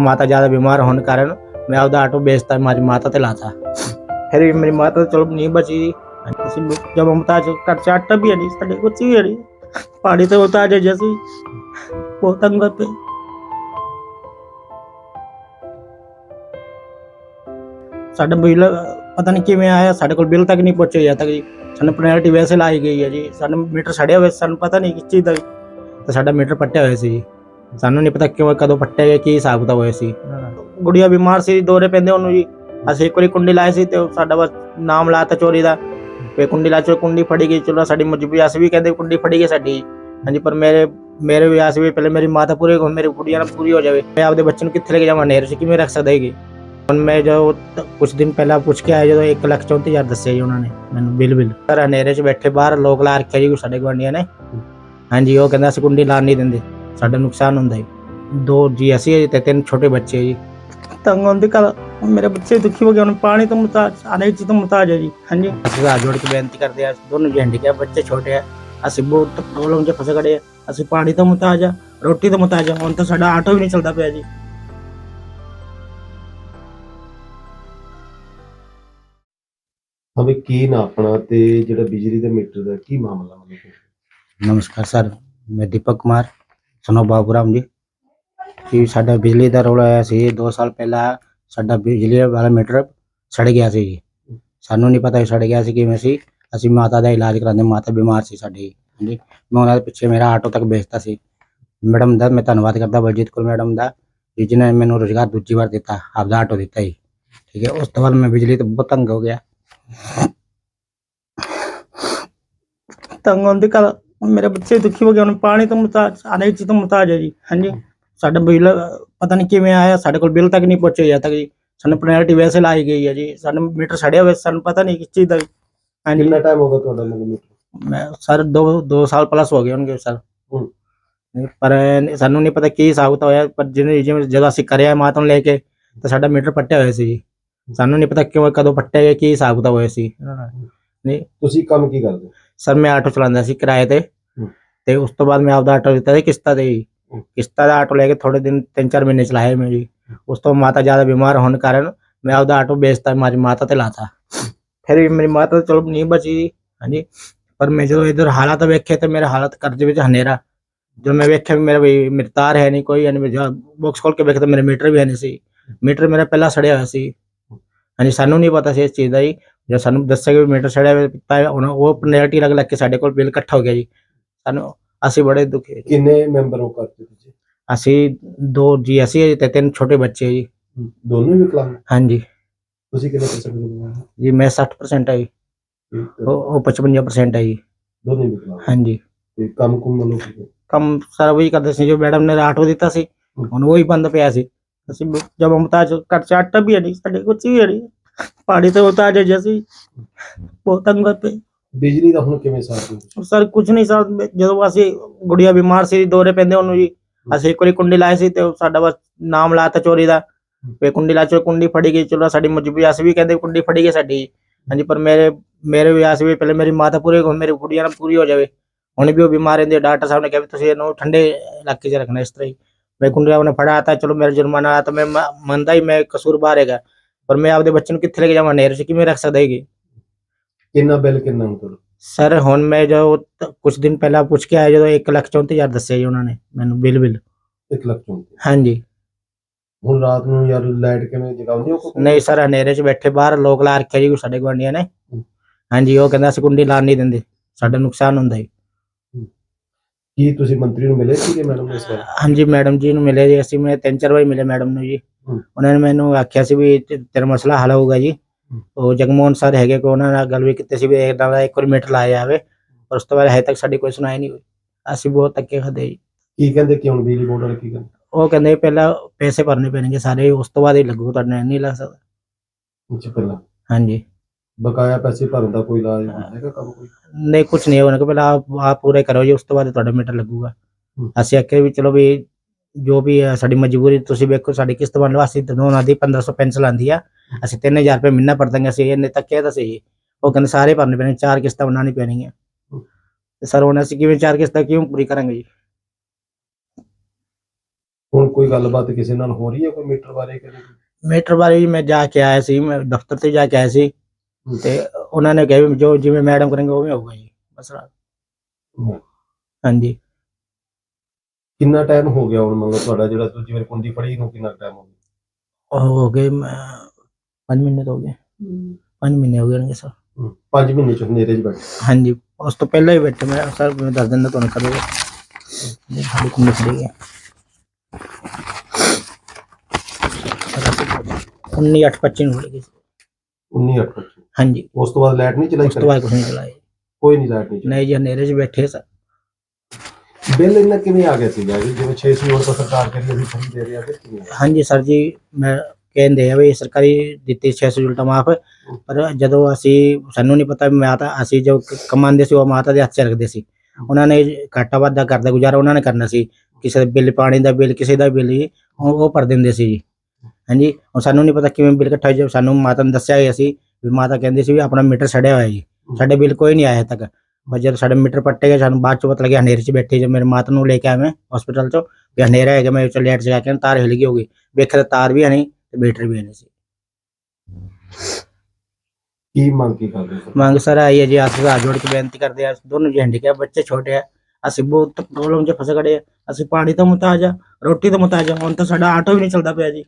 ਮਾਤਾ ਜ਼ਿਆਦਾ ਬਿਮਾਰ ਹੋਣ ਕਾਰਨ ਮੈਂ ਆਪਦਾ ਆਟੋ ਵੇਚਤਾ ਮੇਰੀ ਮਾਤਾ ਤੇ ਲਾਤਾ ਫਿਰ ਵੀ ਮੇਰੀ ਮਾਤਾ ਚਲੋ ਨਹੀਂ ਬਚੀ ਅਸੀਂ ਜਦ ਮੁਮਤਾਜ ਘਰ ਚ ਆਟਾ ਵੀ ਹੈ ਨਹੀਂ ਸਾਡੇ ਕੁਝ ਵੀ ਹੈ ਨਹੀਂ ਪਾਣੀ ਤੇ ਮੁਮਤਾਜ ਹੈ ਜੀ ਅਸੀਂ ਬਹੁਤ ਤੰਗ ਪੇ ਸਾਡਾ ਬਿੱਲ ਪਤਾ ਨਹੀਂ ਕਿਵੇਂ ਆਇਆ ਸਾਡੇ ਕੋਲ ਬਿੱਲ ਤੱਕ ਨਹੀਂ ਪਹੁੰਚਿਆ ਜਾਂ ਤੱਕ ਜੀ ਸਾਨੂੰ ਪੈਨਲਟੀ ਵੈਸੇ ਲਾਈ ਗਈ ਹੈ ਜੀ ਸਾਨੂੰ ਮੀਟਰ ਸੜਿਆ ਹੋਇਆ ਸੀ, ਸਾਨੂੰ ਪਤਾ ਨਹੀਂ ਕਿਸ ਚੀਜ਼ ਦਾ ਤੇ ਸਾਡਾ ਮੀਟਰ ਪੱਟਿਆ ਹੋਇਆ ਸੀ ਜੀ ਸਾਨੂੰ ਨਹੀਂ ਪਤਾ ਕਿਉਂ ਕਦੋਂ ਪੱਟਿਆ ਗਿਆ ਕੀ ਹਿਸਾਬ ਕਿਤਾਬ ਹੋਇਆ ਸੀ। ਗੁੜੀਆ ਬਿਮਾਰ ਸੀ ਦੌਰੇ ਪੈਂਦੇ ਉਹਨੂੰ ਜੀ। ਅਸੀਂ ਇੱਕ ਵਾਰੀ ਕੁੰਡੀ ਲਾਈ ਸੀ ਤੇ ਉਹ ਸਾਡਾ ਬਸ ਨਾਮ ਲਾਤਾ ਚੋਰੀ ਦਾ। ਤੇ ਕੁੰਡੀ ਲਾ ਚੋ ਕੁੰਡੀ ਫੜੀ ਗਈ ਚਲੋ ਸਾਡੀ ਮਜਬੂਰੀ ਅਸੀਂ ਵੀ ਕਹਿੰਦੇ ਕੁੰਡੀ ਫੜੀ ਗਈ ਸਾਡੀ। ਹਾਂਜੀ ਪਰ ਮੇਰੇ ਮੇਰੇ ਵਿਆਹ ਸੀ ਵੀ ਪਹਿਲੇ ਮੇਰੀ ਮਾਤਾ ਪੂਰੀ ਹੋ ਮੇਰੀ ਗੁੜੀਆ ਨਾਲ ਪੂਰੀ ਹੋ ਜਾਵੇ। ਮੈਂ ਆਪਦੇ ਬੱਚੇ ਨੂੰ ਕਿੱਥੇ ਲੈ ਕੇ ਜਾਵਾਂ ਨਹਿਰ 'ਚ ਕਿਵੇਂ ਰੱਖ ਸਕਦਾ ਹੈਗੀ? ਹੁਣ ਮੈਂ ਜੋ ਕੁਝ ਦਿਨ ਪਹਿਲਾਂ ਪੁੱਛ ਕੇ ਆਇਆ ਜਦੋਂ 1 ਲੱਖ 34000 ਦੱਸਿਆ ਜੀ ਉਹਨਾਂ ਨੇ ਮੈਨੂੰ ਬਿੱਲ ਬਿੱਲ ਘਰ ਹਨੇਰੇ 'ਚ ਬੈਠੇ ਬਾਹਰ ਲੋਕ ਲਾ ਰੱਖਿਆ ਜੀ ਸਾਡੇ ਗਵਾਂਡੀਆਂ ਨੇ। ਹਾਂਜੀ ਉਹ ਕਹਿੰਦਾ ਅਸੀਂ ਕੁੰਡੀ ਲਾਣ ਨਹੀਂ ਦਿੰਦੇ। ਸਾਡਾ ਨੁਕਸਾਨ ਹੁੰਦਾ ਹੈ ਦੋ ਜੀ ਅਸੀਂ ਤੇ ਤਿੰਨ ਛੋਟੇ ਬੱਚੇ ਹੈ ਜੀ। ਤੰਗ ਹੁੰਦੇ ਕੱਲ ਮੇਰੇ ਬੱਚੇ ਦੁਖੀ ਹੋ ਗਏ ਹੁਣ ਪਾਣੀ ਤੋਂ ਮੁਤਾਜ ਅਨੇਕ ਚੀਜ਼ ਤੋਂ ਮੁਤਾਜ ਹੈ ਜੀ। ਹਾਂਜੀ। ਅਸੀਂ ਹੱਥ ਜੋੜ ਕੇ ਬੇਨਤੀ ਕਰਦੇ ਆ ਦੋਨੋਂ ਜੀ ਹੈਂਡੀਕੈਪ ਬੱਚੇ ਛੋਟੇ ਆ। ਅਸੀਂ ਬਹੁਤ ਪ੍ਰੋਬਲਮ 'ਚ ਫਸੇ ਖੜੇ ਆ। ਅਸੀਂ ਪਾਣੀ ਤੋਂ ਮੁਤਾਜ ਆ ਰੋਟੀ ਤੋਂ ਮੁਤਾਜ ਆ। ਹੁਣ ਤਾਂ ਸਾਡਾ ਆਟੋ ਵੀ ਨਹੀਂ ਚੱਲਦਾ ਪਿਆ ਜੀ। ਹਵੇ ਕੀ ਨਾ ਆਪਣਾ ਤੇ ਜਿਹੜਾ ਬਿਜਲੀ ਦੇ ਮੀਟਰ ਦਾ ਕੀ ਮਾਮਲਾ ਮਤਲਬ ਨਮਸਕਾਰ ਸਰ ਮੈਂ ਦੀਪਕ ਕੁਮਾਰ। ਸਨੋ ਬਾਬੂਰਾਮ ਜੀ, ਕਿ ਸਾਡਾ ਬਿਜਲੀ ਦਾ ਰੋਲਾ ਆਇਆ ਸੀ 2 ਸਾਲ ਪਹਿਲਾਂ ਸਾਡਾ ਬਿਜਲੀ ਵਾਲਾ ਮੀਟਰ ਸੜ ਗਿਆ ਸੀ ਜੀ। ਸਾਨੂੰ ਨਹੀਂ ਪਤਾ ਸੀ ਸੜ ਗਿਆ ਸੀ ਕਿਵੇਂ ਸੀ। ਅਸੀਂ ਮਾਤਾ ਦਾ ਇਲਾਜ ਕਰਾਉਂਦੇ, ਮਾਤਾ ਬਿਮਾਰ ਸੀ ਸਾਡੀ। ਹਾਂਜੀ, ਮੈਂ ਉਹਨਾਂ ਦੇ ਪਿੱਛੇ ਮੇਰਾ ਆਟੋ ਤੱਕ ਵੇਚਤਾ ਸੀ। ਮੈਡਮ ਦਾ ਮੈਂ ਧੰਨਵਾਦ ਕਰਦਾ, ਬਲਜੀਤ ਕੌਰ ਮੈਡਮ ਦਾ ਕਿ ਜਿਨ੍ਹਾਂ ਨੇ ਮੈਨੂੰ ਰੋਜ਼ਗਾਰ ਦੂਜੀ ਵਾਰ ਦਿੱਤਾ, ਆਪਦਾ ਆਟੋ ਦਿੱਤਾ ਜੀ। ਠੀਕ ਹੈ, ਉਸ ਤੋਂ ਬਾਅਦ ਮੈਂ ਬਿਜਲੀ ਤੋਂ ਬਹੁਤ ਤੰਗ ਹੋ ਗਿਆ। ਤੰਗ ਹੁੰਦੇ ਕੱਲ ਮੇਰੇ ਬੱਚੇ ਦੁਖੀ ਹੋ ਗਏ ਹੁਣ ਪਾਣੀ ਤੋਂ ਮੁਤਾਜ ਅਨੇਕ ਚੀਜ਼ ਤੋਂ ਮੁਤਾਜ ਹੈ ਜੀ ਹਾਂਜੀ। ਸਾਡਾ ਬਿੱਲ ਪਤਾ ਨਹੀਂ ਕਿਵੇਂ ਆਇਆ ਸਾਡੇ ਕੋਲ ਬਿੱਲ ਤੱਕ ਨਹੀਂ ਪਹੁੰਚਿਆ ਜਾਂ ਤੱਕ ਜੀ। ਸਾਨੂੰ ਪੈਨਲਟੀ ਵੈਸੇ ਲਾਈ ਗਈ ਹੈ ਜੀ ਸਾਨੂੰ ਮੀਟਰ ਸੜਿਆ ਹੋਇਆ ਸਾਨੂੰ ਪਤਾ ਨਹੀਂ ਕਿਸ ਚੀਜ਼ ਦਾ ਹਾਂਜੀ। ਕਿੰਨਾ ਟਾਈਮ ਹੋ ਗਿਆ ਤੁਹਾਡਾ ਮੀਟਰ? ਮੈਂ ਸਰ ਦੋ ਦੋ ਸਾਲ ਪਲੱਸ ਹੋ ਗਏ ਹੋਣਗੇ ਸਰ। ਪਰ ਸਾਨੂੰ ਨਹੀਂ ਪਤਾ ਕੀ ਹਿਸਾਬ ਤਾਂ ਹੋਇਆ ਪਰ ਜਿਹਨੇ ਜਿਵੇਂ ਜਦੋਂ ਅਸੀਂ ਕਰਿਆ ਮਾਤਾ ਨੂੰ ਲੈ ਕੇ ਤਾਂ ਸਾਡਾ ਮੀਟਰ ਪੱਟਿਆ ਹੋਇਆ ਸੀ ਜੀ। ਸਾਨੂੰ ਨਹੀਂ ਪਤਾ ਕਿਉਂ ਕਦੋਂ ਪੱਟਿਆ ਗਿਆ ਕੀ ਹਿਸਾਬ ਤਾਂ ਹੋਇਆ ਸੀ। ਨਹੀਂ। ਤੁਸੀਂ ਕੰਮ ਕੀ ਕਰਦੇ? ਸਰ ਮੈਂ ਆਟੋ ਚਲਾਉਂਦਾ ਸੀ ਕਿਰਾਏ ਤੇ। ਹੂੰ। ਤੇ ਉਸ ਤੋਂ ਬਾਅਦ ਮੈਂ ਆਪਦਾ ਆਟੋ ਦਿੱਤਾ ਸੀ ਕਿਸ਼ਤਾਂ ਤੇ ਹੀ ਹੂੰ। ਕਿਸ਼ਤਾਂ ਦਾ ਆਟੋ ਲੈ ਕੇ ਥੋੜੇ ਦਿਨ ਤਿੰਨ ਚਾਰ ਮਹੀਨੇ ਚਲਾਏ ਮੈਂ ਜੀ। ਉਸ ਤੋਂ ਮਾਤਾ ਜ਼ਿਆਦਾ ਬਿਮਾਰ ਹੋਣ ਕਾਰਨ ਮੈਂ ਆਪਦਾ ਆਟੋ ਵੇਚਤਾ ਮੇਰੀ ਮਾਤਾ ਤੇ ਲਾਤਾ। ਫਿਰ ਵੀ ਮੇਰੀ ਮਾਤਾ ਚਲੋ ਨਹੀਂ ਬਚੀ ਜੀ ਹਾਂਜੀ। ਪਰ ਮੈਂ ਜਦੋਂ ਇਧਰ ਹਾਲਾਤ ਵੇਖੇ ਤੇ ਮੇਰੇ ਹਾਲਾਤ ਕਰਜ਼ੇ ਵਿੱਚ ਹਨੇਰਾ। ਜਦੋਂ ਮੈਂ ਵੇਖਿਆ ਵੀ ਮੇਰਾ ਵੀ ਮੇਰੇ ਤਾਰ ਹੈ ਨਹੀਂ ਕੋਈ ਯਾਨੀ ਬਾਕਸ ਖੋਲ ਕੇ ਵੇਖਿਆ ਤਾਂ ਮੇਰੇ ਮੀਟਰ ਵੀ ਹੈ ਨਹੀਂ ਸੀ। ਮੀਟਰ ਮੇਰਾ ਪਹਿਲਾਂ ਸੜਿਆ ਹੋਇਆ ਸੀ। ਹਾਂਜੀ ਸਾਨੂੰ ਨਹੀਂ ਪਤਾ ਸੀ ਇਸ ਚੀਜ਼ ਦਾ ਜੀ ਸਾਨੂੰ ਦੱਸਿਆ ਕਿ ਮੀਟਰ ਸੜਿਆ ਤਾਂ ਹੁਣ ਉਹ ਪੈਨਲਟੀ ਲੱਗ ਲੱਗ ਕੇ ਸਾਡੇ ਕੋਲ ਬਿੱਲ ਇਕੱਠਾ ਹੋ ਗਿਆ ਜੀ। ਸਾਨੂੰ ਅਸੀਂ ਬੜੇ ਦੁਖੀ। ਕਿੰਨੇ ਮੈਂਬਰ ਹੋ ਕਰਦੇ ਤੁਸੀਂ ਅਸੀਂ ਦੋ ਜੀ ਅਸੀਂ ਤੇ ਤਿੰਨ ਛੋਟੇ ਬੱਚੇ ਜੀ। ਦੋਨੋਂ ਹੀ ਵਿਕਲਾਂਗ ਹਾਂਜੀ। ਤੁਸੀਂ ਕਿੰਨੇ ਪੈਸੇ ਦਿੰਦੇ ਜੀ ਮੈਂ 60% ਹੈ ਜੀ। ਹੋ। ਉਹ ਉਹ 55% ਹੈ ਜੀ। ਦੋਨੋਂ ਹੀ ਵਿਕਲਾਂਗ ਹਾਂਜੀ। ਤੇ ਕੰਮ ਕੁਮ ਕੀ ਕੰਮ ਸਾਰਾ ਵਹੀ ਕਰਦੇ ਸੀ ਜੋ ਮੈਡਮ ਨੇ ਆਟੋ ਦਿੱਤਾ ਸੀ ਹੁਣ ਉਹ ਹੀ ਬੰਦ ਪਿਆ ਸੀ। ਅਸੀਂ ਜਦ ਮੁਮਤਾਜ ਘਰ ਚ ਆਟਾ ਵੀ ਨਹੀਂ ਸਾਡੇ ਕੁਝ ਵੀ ਨਹੀਂ ਤੇ ਮੁਮਤਾਜ ਹੈ ਜੀ ਅਸੀਂ ਬਹੁਤ ਤੰਗ ਪੇ ਬਿਜਲੀ ਦਾ ਹੁਣ ਕਿਵੇਂ ਸਾਥ ਸਰ ਕੁਝ ਨਹੀਂ ਸਰ। ਜਦੋਂ ਅਸੀਂ ਗੁੜੀਆ ਬਿਮਾਰ ਸੀ ਦੌਰੇ ਪੈਂਦੇ ਉਹਨੂੰ ਜੀ। ਅਸੀਂ ਇੱਕ ਵਾਰੀ ਕੁੰਡੀ ਲਾਈ ਸੀ ਤੇ ਉਹ ਸਾਡਾ ਬਸ ਨਾਮ ਲਾਤਾ ਚੋਰੀ ਦਾ। ਵੇ ਕੁੰਡੀ ਲਾ ਚੋ ਕੁੰਡੀ ਫੜੀ ਗਈ। ਚਲੋ ਸਾਡੀ ਮਜਬੂਰੀ ਅਸੀਂ ਵੀ ਕਹਿੰਦੇ ਕੁੰਡੀ ਫੜੀ ਗਈ ਸਾਡੀ। ਹਾਂਜੀ ਪਰ ਮੇਰੇ ਮੇਰੇ ਵਿਆਹ ਸੀ ਵੀ ਪਹਿਲੇ ਮੇਰੀ ਮਾਤਾ ਪੂਰੀ ਹੋ ਮੇਰੀ ਗੁੜੀਆ ਨਾਲ ਪੂਰੀ ਹੋ ਜਾਵੇ। ਹੁਣ ਵੀ ਉਹ ਬਿਮਾਰ ਰਹਿੰਦੀ ਡਾਕਟਰ ਸਾਹਿਬ ਨੇ ਕਿਹਾ ਵੀ ਤੁਸੀਂ ਇਹਨੂੰ ਠੰਡੇ ਇਲਾਕੇ 'ਚ ਰੱਖਣਾ ਇਸ ਤਰ੍ਹਾਂ ਹੀ। ਮੈਂ ਕੁੰਡੀ ਉਹਨੇ ਫੜਾ ਤਾ ਚਲੋ ਮੇਰੇ ਜੁਰਮਾਨਾ ਤਾਂ ਮੈਂ ਮੰਨਦਾ ਹੀ ਮੈਂ ਕਸੂਰਬਾਰ ਹੈਗਾ। ਪਰ ਮੈਂ ਆਪਦੇ ਬੱਚੇ ਨੂੰ ਕਿੱਥੇ ਲੈ ਕੇ ਜਾਵਾਂ? ਨਹਿਰ 'ਚ ਕਿਵੇਂ ਰੱਖ ਸਕਦਾ ਹੈਗੀ ਕਿੰਨਾ ਬਿੱਲ ਕਿੰਨਾ ਤੁਹਾਡਾ? ਸਰ ਹੁਣ ਮੈਂ ਜੋ ਕੁਝ ਦਿਨ ਪਹਿਲਾਂ ਪੁੱਛ ਕੇ ਆਇਆ ਜਦੋਂ 1 ਲੱਖ 34000 ਦੱਸਿਆ ਜੀ ਉਹਨਾਂ ਨੇ ਮੈਨੂੰ ਬਿੱਲ ਬਿੱਲ। 1 ਲੱਖ ਚੋਂ ਹਾਂਜੀ। ਹੁਣ ਰਾਤ ਨੂੰ ਯਾਰ ਲਾਈਟ ਕਿਵੇਂ ਜਗਾਉਂਦੇ ਹੋ ਕੋਈ? ਨਹੀਂ ਸਰ ਹਨੇਰੇ 'ਚ ਬੈਠੇ ਬਾਹਰ ਲੋਕ ਲਾ ਰੱਖਿਆ ਜੀ ਸਾਡੇ ਗਵਾਂਡੀਆਂ ਨੇ। ਹਾਂਜੀ ਉਹ ਕਹਿੰਦਾ ਅਸੀਂ ਕੁੰਡੀ ਲਾਣ ਨਹੀਂ ਦਿੰਦੇ। ਸਾਡਾ ਨੁਕਸਾਨ ਹੁੰਦਾ ਹੈ। ਕੀ ਤੁਸੀਂ ਮੰਤਰੀ ਨੂੰ ਮਿਲੇ ਸੀਗੇ ਮੈਡਮ ਨੇ ਇਸ ਵਾਰ? ਹਾਂਜੀ ਮੈਡਮ ਜੀ ਨੂੰ ਮਿਲੇ ਜੀ। ਅਸੀਂ ਮੈਂ ਤਿੰਨ ਚਾਰ ਵਾਰ ਮਿਲੇ ਮੈਡਮ ਨੂੰ ਜੀ। ਉਹਨਾਂ ਨੇ ਮੈਨੂੰ ਆਖਿਆ ਸੀ ਵੀ ਤੇ- ਤੇਰਾ ਮਸਲਾ ਹੱਲ ਹੋਊਗਾ ਜੀ। ਉਹ ਜਗਮੋਹਨ ਸਰ ਹੈਗੇ ਕੋ ਉਹਨਾਂ ਨਾਲ ਗੱਲ ਵੀ ਕੀਤੀ ਸੀ ਵੀ ਇਹਨਾਂ ਦਾ ਇੱਕ ਵਾਰ ਮੀਟਰ ਲਾਇਆ ਜਾਵੇ ਪਰ ਉਸ ਤੋਂ ਬਾਅਦ ਹਜੇ ਤੱਕ ਸਾਡੀ ਕੋਈ ਸੁਣਾਈ ਨਹੀਂ ਹੋਈ। ਅਸੀਂ ਬਹੁਤ ਧੱਕੇ ਖਾਦੇ ਜੀ। ਕੀ ਕਹਿੰਦੇ ਕਿ ਹੁਣ ਬਿਜਲੀ ਬੋਰਡ ਵਾਲੇ ਕੀ ਕਹਿੰਦੇ? ਉਹ ਕਹਿੰਦੇ ਪਹਿਲਾਂ ਪੈਸੇ ਭਰਨੇ ਪੈਣਗੇ ਸਾਰੇ ਉਸ ਤੋਂ ਬਾਅਦ ਹੀ ਲੱਗੂ ਤੁਹਾਡੇ ਨਹੀਂ ਲੱਗ ਸਕਦਾ। ਅੱਛਾ ਪਹਿਲਾਂ। ਹਾਂਜੀ। ਬਕਾਇਆ ਪੈਸੇ ਭਰਨ ਦਾ ਕੋਈ ਇਲਾਜ ਹੈਗਾ ਕੰਮ ਕੋਈ? ਨਹੀਂ ਕੁਝ ਨਹੀਂ ਹੋਣਾ ਕਿ ਪਹਿਲਾਂ ਆਪ ਆਪ ਪੂਰੇ ਕਰੋ ਜੀ ਉਸ ਤੋਂ ਬਾਅਦ ਤੁਹਾਡਾ ਮੀਟਰ ਲੱਗੂਗਾ। ਹੂੰ। ਅਸੀਂ ਆਖਿਆ ਵੀ ਚਲੋ ਵੀ ਜੋ ਵੀ ਹੈ ਸਾਡੀ ਮਜਬੂਰੀ ਤੁਸੀਂ ਵੇਖੋ ਸਾਡੀ ਕਿਸ਼ਤ ਬਣ ਲਓ ਅਸੀਂ ਦੋਨਾਂ ਦੀ 1500 ਪੈਨਸਲ ਆਂਦੀ ਆ ਅਸੀਂ 3000 ਰੁਪਏ ਮਹੀਨਾ ਭਰ ਦਾਂਗੇ ਅਸੀਂ ਇਹਨੇ ਤੱਕ ਕਿਹਾ ਤਾਂ ਸਹੀ। ਉਹ ਕਹਿੰਦੇ ਸਾਰੇ ਭਰਨੇ ਪੈਣੇ ਚਾਰ ਕਿਸ਼ਤਾਂ ਬਣਾਉਣੀ ਪੈਣਗੀਆਂ। ਤੇ ਸਰ ਹੁਣ ਅਸੀਂ ਕਿਵੇਂ ਚਾਰ ਕਿਸ਼ਤਾਂ ਕਿਉਂ ਪੂਰੀ ਕਰਾਂਗੇ ਜੀ? ਹੁਣ ਕੋਈ ਗੱਲਬਾਤ ਕਿਸੇ ਨਾਲ ਹੋ ਰਹੀ ਹੈ ਕੋਈ ਮੀਟਰ ਬਾਰੇ ਕਦੇ ਮੀਟਰ ਬਾਰੇ ਵੀ ਮੈਂ ਜਾ ਕੇ ਆਇਆ ਸੀ ਮੈਂ ਦਫ਼ਤਰ ਤੇ ਜਾ ਕੇ ਆਇਆ ਸੀ। ਤੇ ਉਹਨਾਂ ਨੇ ਕਿਹਾ ਵੀ ਜੋ ਜਿਵੇਂ ਮੈਡਮ ਕਰਨਗੇ ਉਵੇਂ ਹੋਊਗਾ ਜੀ ਮਸਲਾ। ਹਾਂਜੀ। ਕਿੰਨਾ ਟਾਈਮ ਹੋ ਗਿਆ ਹੁਣ ਮੰਨ ਲਓ ਤੁਹਾਡਾ ਜਿਹੜਾ ਤੁਸੀਂ ਜਿਵੇਂ ਕੁੰਡੀ ਫੜੀ ਨੂੰ ਕਿੰਨਾ ਟਾਈਮ ਹੋ ਗਿਆ? ਉਹ ਹੋ ਗਏ ਮੈਂ ਪੰਜ ਮਹੀਨੇ ਤੋਂ ਹੋ ਗਏ। ਪੰਜ ਮਹੀਨੇ ਹੋ ਗਏ ਹੋਣਗੇ ਸਰ। ਹਮ, ਪੰਜ ਮਹੀਨੇ ਚ ਹਨੇਰੇ 'ਚ ਬੈਠੇ। ਹਾਂਜੀ ਉਸ ਤੋਂ ਪਹਿਲਾਂ ਹੀ ਬੈਠੇ ਮੈਂ। ਸਰ ਮੈਂ ਦੱਸ ਦਿੰਦਾ ਤੁਹਾਨੂੰ ਕਦੋਂ ਇਹ ਸਾਡੀ ਕੁੰਡੀ ਖੜੀ ਹੈ 19825 ਨੂੰ ਖੜੀ ਗਈ ਸੀ। 19 ਅੱਠ ਪੱਚੀ। ਹਾਂਜੀ। ਉਸ ਤੋਂ ਬਾਅਦ ਲਾਈਟ ਨਹੀਂ ਚਲਾਈ ਉਸ ਤੋਂ ਬਾਅਦ ਕੁਝ ਨਹੀਂ ਚਲਾਇਆ ਕੋਈ ਨਹੀਂ ਲਾਈਟ ਨਹੀਂ ਨਹੀਂ ਜੀ ਹਨੇਰੇ 'ਚ ਬੈਠੇ ਸਰ। ਚਲਾਈ ਬਿੱਲ ਇੰਨਾ ਕਿਵੇਂ ਆ ਗਿਆ ਸੀਗਾ ਜੀ? ਜਿਵੇਂ 600 ਯੂਨਿਟ ਤਾਂ ਸਰਕਾਰ ਕਹਿੰਦੀ ਅਸੀਂ ਫਰੀ ਦੇ ਰਹੇ ਹਾਂ ਫਿਰ ਕਿਵੇਂ ਹਾਂਜੀ ਸਰ ਜੀ, ਮੈਂ ਕਹਿੰਦੇ ਆ ਵੀ ਸਰਕਾਰੀ ਦਿੱਤੀ 600 ਉਲਟਾ ਮਾਫ, ਪਰ ਜਦੋਂ ਅਸੀਂ, ਸਾਨੂੰ ਨਹੀਂ ਪਤਾ ਵੀ ਮਾਤਾ, ਅਸੀਂ ਜੋ ਕਮਾਉਂਦੇ ਸੀ ਉਹ ਮਾਤਾ ਦੇ ਹੱਥ 'ਚ ਰੱਖਦੇ ਸੀ। ਉਹਨਾਂ ਨੇ ਘਾਟਾ ਵਾਧਾ ਕਰਦਾ ਗੁਜ਼ਾਰਾ ਉਹਨਾਂ ਨੇ ਕਰਨਾ ਸੀ। ਕਿਸੇ ਦਾ ਬਿੱਲ, ਪਾਣੀ ਦਾ ਬਿੱਲ, ਕਿਸੇ ਦਾ ਬਿੱਲ ਜੀ, ਉਹ ਉਹ ਭਰ ਦਿੰਦੇ ਸੀ ਜੀ। ਹਾਂਜੀ, ਹੁਣ ਸਾਨੂੰ ਨਹੀਂ ਪਤਾ ਕਿਵੇਂ ਬਿੱਲ ਇਕੱਠਾ ਹੋਇਆ ਸਾਨੂੰ ਮਾਤਾ ਨੇ ਦੱਸਿਆ ਹੀ ਅਸੀਂ, ਵੀ ਮਾਤਾ ਕਹਿੰਦੀ ਸੀ ਵੀ ਆਪਣਾ ਮੀਟਰ ਸੜਿਆ ਹੋਇਆ ਜੀ। ਸਾਡੇ ਬਿੱਲ ਕੋਈ ਨਹੀਂ ਆਇਆ ਤੱਕ। ਜਦ ਸਾਡੇ ਮੀਟਰ ਪੱਟੇ ਗਏ ਸਾਨੂੰ ਬਾਅਦ ਚ ਪਤਾ ਲੱਗਿਆ ਹਨੇਰੇ 'ਚ ਬੈਠੇ ਜੇ ਮੇਰੇ ਮਾਤਾ ਨੂੰ ਲੈ ਕੇ ਮੈਂ ਹਸਪੀਟਲ 'ਚੋਂ ਵੀ ਹਨੇਰਾ ਹੈਗਾ ਮੈਂ ਚਲ ਲਾਈਟ ਜਗਾ ਕੇ ਤਾਰ ਹਿਲ ਗਈ ਹੋਗੀ ਵੇਖਿਆ ਤਾਂ ਤਾਰ ਵੀ ਹੈ ਨਹੀਂ ਤੇ ਬੈਟਰੀ ਵੀ ਹੈ ਨਹੀਂ ਸੀ। ਕੀ ਮੰਗ ਕੀ ਕਰਦੇ ਮੰਗ ਸਰ ਆਈ ਹੈ ਜੀ ਹੱਥ ਦਾ ਜੋੜ ਕੇ ਬੇਨਤੀ ਕਰਦੇ ਆ ਦੋਨੋਂ ਜੀ ਹੈਂਡੀਕੈਪ ਬੱਚੇ ਛੋਟੇ ਆ ਅਸੀਂ ਬਹੁਤ ਪ੍ਰੋਬਲਮ 'ਚ ਫਸ ਗਏ ਆ ਅਸੀਂ ਪਾਣੀ ਤੋਂ ਮੁਤਾਜ ਆ ਰੋਟੀ ਤੋਂ ਮੁਤਾਜ ਆ ਹੁਣ ਤਾਂ ਸਾਡਾ ਆਟੋ ਵੀ ਨਹੀਂ ਚੱਲਦਾ ਪਿਆ ਜੀ।